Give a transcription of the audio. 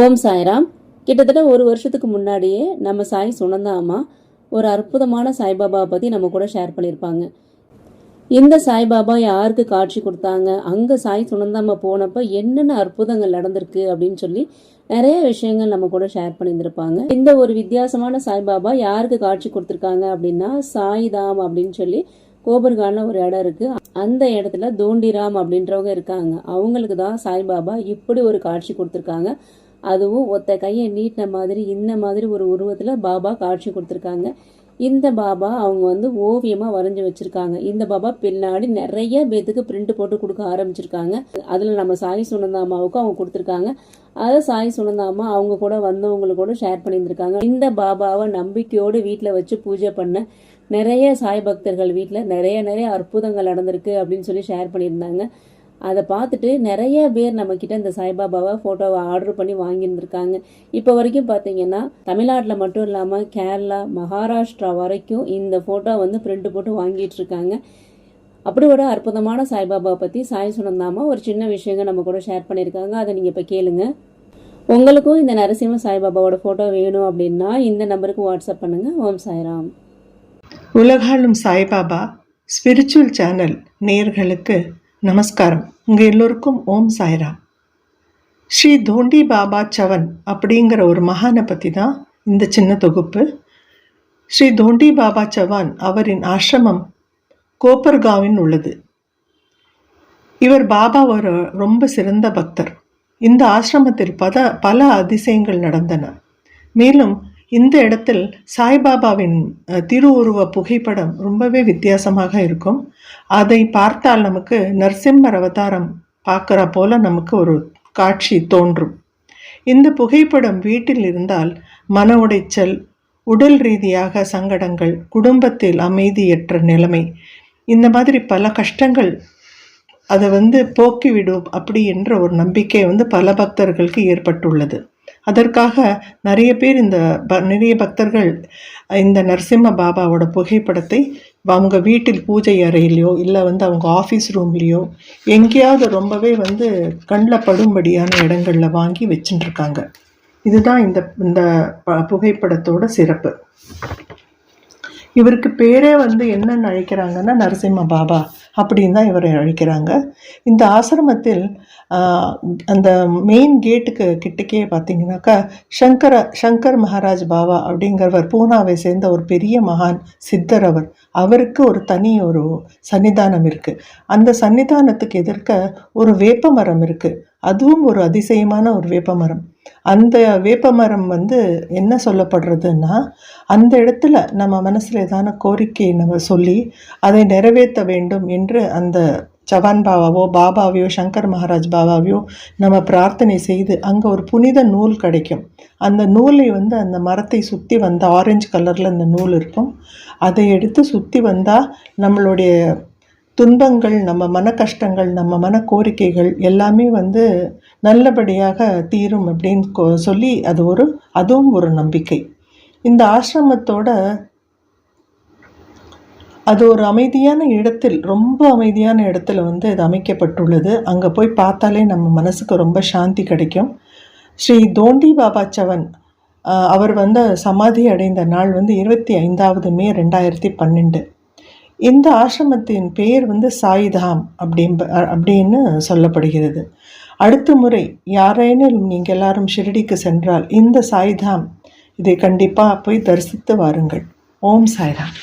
ஓம் சாய்ராம். கிட்டத்தட்ட ஒரு வருஷத்துக்கு முன்னாடியே நம்ம சாய் சுனந்தா அம்மா ஒரு அற்புதமான சாய்பாபாவை பற்றி நம்ம கூட ஷேர் பண்ணியிருப்பாங்க இந்த சாய்பாபா யாருக்கு காட்சி கொடுத்தாங்க? அங்கே சாய் சுனந்தாம்மா போனப்போ என்னென்ன அற்புதங்கள் நடந்திருக்கு அப்படின்னு சொல்லி நிறைய விஷயங்கள் நம்ம கூட ஷேர் பண்ணியிருந்திருப்பாங்க. இந்த ஒரு வித்தியாசமான சாய்பாபா யாருக்கு காட்சி கொடுத்துருக்காங்க அப்படின்னா சாய்தாம் அப்படின்னு சொல்லி கோபர்கான ஒரு இடம் இருக்கு. அந்த இடத்துல தோண்டிராம் அப்படின்றவங்க இருக்காங்க. அவங்களுக்கு தான் சாய்பாபா இப்படி ஒரு காட்சி கொடுத்துருக்காங்க. அதுவும் ஒத்த கையை நீட்டின மாதிரி இந்த மாதிரி ஒரு உருவத்தில் பாபா காட்சி கொடுத்துருக்காங்க. இந்த பாபா அவங்க வந்து ஓவியமாக வரைஞ்சி வச்சுருக்காங்க. இந்த பாபா பின்னாடி நிறைய பேத்துக்கு பிரிண்ட் போட்டு கொடுக்க ஆரம்பிச்சிருக்காங்க. அதில் நம்ம சாய் சுனந்தாமாவுக்கும் அவங்க கொடுத்துருக்காங்க. அதை சாய் சுனந்தாமா அவங்க கூட வந்தவங்களுக்கு கூட ஷேர் பண்ணியிருந்திருக்காங்க. இந்த பாபாவை நம்பிக்கையோடு வீட்டில் வச்சு பூஜை பண்ண நிறைய சாய் பக்தர்கள் வீட்டில் நிறைய நிறைய அற்புதங்கள் நடந்திருக்கு அப்படின்னு சொல்லி ஷேர் பண்ணியிருந்தாங்க. அதை பார்த்துட்டு நிறைய பேர் நம்மக்கிட்ட இந்த சாய்பாபாவை ஃபோட்டோவை ஆர்டர் பண்ணி வாங்கியிருந்திருக்காங்க. இப்போ வரைக்கும் பார்த்தீங்கன்னா தமிழ்நாட்டில் மட்டும் இல்லாமல் கேரளா மகாராஷ்டிரா வரைக்கும் இந்த ஃபோட்டோ வந்து பிரிண்ட் போட்டு வாங்கிட்டு இருக்காங்க அப்படி ஒரு அற்புதமான சாய்பாபாவை பற்றி சாய் சுனந்தாமா ஒரு சின்ன விஷயங்கள் நம்ம கூட ஷேர் பண்ணியிருக்காங்க. அதை நீங்கள் இப்போ கேளுங்க. உங்களுக்கும் இந்த நரசிம்ம சாய்பாபாவோட ஃபோட்டோ வேணும் அப்படின்னா இந்த நம்பருக்கு வாட்ஸ்அப் பண்ணுங்கள் ஓம் சாய்ராம். உலகாலும் சாய்பாபா ஸ்பிரிச்சுவல் சேனல் நேர்களுக்கு நமஸ்காரம். உங்கள் எல்லோருக்கும் ஓம் சாய்ராம். ஸ்ரீ தோண்டி பாபா சவன் அப்படிங்கிற ஒரு மகானை பற்றி தான் இந்த சின்ன தொகுப்பு. ஸ்ரீ தோண்டி பாபா சவான் அவரின் ஆசிரமம் கோப்பர்காவின் உள்ளது. இவர் பாபா ஒரு ரொம்ப சிறந்த பக்தர். இந்த ஆசிரமத்தில் பல பல அதிசயங்கள் நடந்தன. மேலும் இந்த இடத்தில் சாய்பாபாவின் திருவுருவ புகைப்படம் ரொம்பவே வித்தியாசமாக இருக்கும். அதை பார்த்தால் நமக்கு நரசிம்மர் அவதாரம் பார்க்குற போல நமக்கு ஒரு காட்சி தோன்றும். இந்த புகைப்படம் வீட்டில் இருந்தால் மன உடைச்சல் உடல் ரீதியாக சங்கடங்கள் குடும்பத்தில் அமைதியற்ற நிலைமை இந்த மாதிரி பல கஷ்டங்கள் அதை வந்து போக்கிவிடும் அப்படி என்ற ஒரு நம்பிக்கை வந்து பல பக்தர்களுக்கு ஏற்பட்டுள்ளது. அதற்காக நிறைய பேர் இந்த ப நிறைய பக்தர்கள் இந்த நரசிம்ம பாபாவோட புகைப்படத்தை அவங்க வீட்டில் பூஜை அறையிலையோ இல்லை வந்து அவங்க ஆஃபீஸ் ரூம்லேயோ எங்கேயாவது ரொம்பவே வந்து கண்ணில் படும்படியான இடங்களில் வாங்கி வச்சுட்டுருக்காங்க. இதுதான் இந்த இந்த ப- புகைப்படத்தோட சிறப்பு. இவருக்கு பேரே வந்து என்னன்னு அழைக்கிறாங்கன்னா நரசிம்ம பாபா. அப்படின்னு தான் இவரை அழைக்கிறாங்க. இந்த ஆசிரமத்தில் அந்த மெயின் கேட்டுக்கு கிட்டக்கே பார்த்தீங்கன்னாக்கா சங்கர சங்கர் மகாராஜ் பாபா அப்படிங்கிறவர் பூனாவை சேர்ந்த ஒரு பெரிய மகான் சித்தர் அவர். அவருக்கு ஒரு தனி ஒரு சன்னிதானம் இருக்குது அந்த சன்னிதானத்துக்கு எதிர்க்க ஒரு வேப்ப மரம் இருக்குது அதுவும் ஒரு அதிசயமான ஒரு வேப்ப மரம் அந்த வேப்பமரம் வந்து என்ன சொல்லப்படுறதுன்னா அந்த இடத்துல நம்ம மனசில் ஏதான கோரிக்கை நம்ம சொல்லி அதை நிறைவேற்ற வேண்டும் என்று அந்த சவான் பாபாவோ பாபாவையோ சங்கர் மகாராஜ் பாபாவையோ நம்ம பிரார்த்தனை செய்து அங்கே ஒரு புனித நூல் கிடைக்கும். அந்த நூலை வந்து அந்த மரத்தை சுற்றி வந்த ஆரஞ்சு கலரில் அந்த நூல் இருக்கும். அதை எடுத்து சுற்றி வந்தால் நம்மளுடைய துன்பங்கள் நம்ம மன கஷ்டங்கள் நம்ம மன கோரிக்கைகள் எல்லாமே வந்து நல்லபடியாக தீரும் அப்படின்னு கொ- சொல்லி அது ஒரு அதுவும் ஒரு நம்பிக்கை. இந்த ஆசிரமத்தோட அது ஒரு அமைதியான இடத்தில் ரொம்ப அமைதியான இடத்துல வந்து இது அமைக்கப்பட்டுள்ளது. அங்கே போய் பார்த்தாலே நம்ம மனசுக்கு ரொம்ப சாந்தி கிடைக்கும். ஸ்ரீ தோண்டி பாபா சவன் அவர் வந்து சமாதி அடைந்த நாள் வந்து இருபத்தி ஐந்தாவது மே ரெண்டாயிரத்தி பன்னெண்டு. இந்த ஆசிரமத்தின் பெயர் வந்து சாய்தாம் அப்படிம்ப அப்படின்னு சொல்லப்படுகிறது. அடுத்த முறை யாரேனும் நீங்கள் எல்லாரும் ஷிரடிக்கு சென்றால் இந்த சாய்தாம் இதை கண்டிப்பாக போய் தரிசித்து வாருங்கள். ஓம் சாய்ராம்.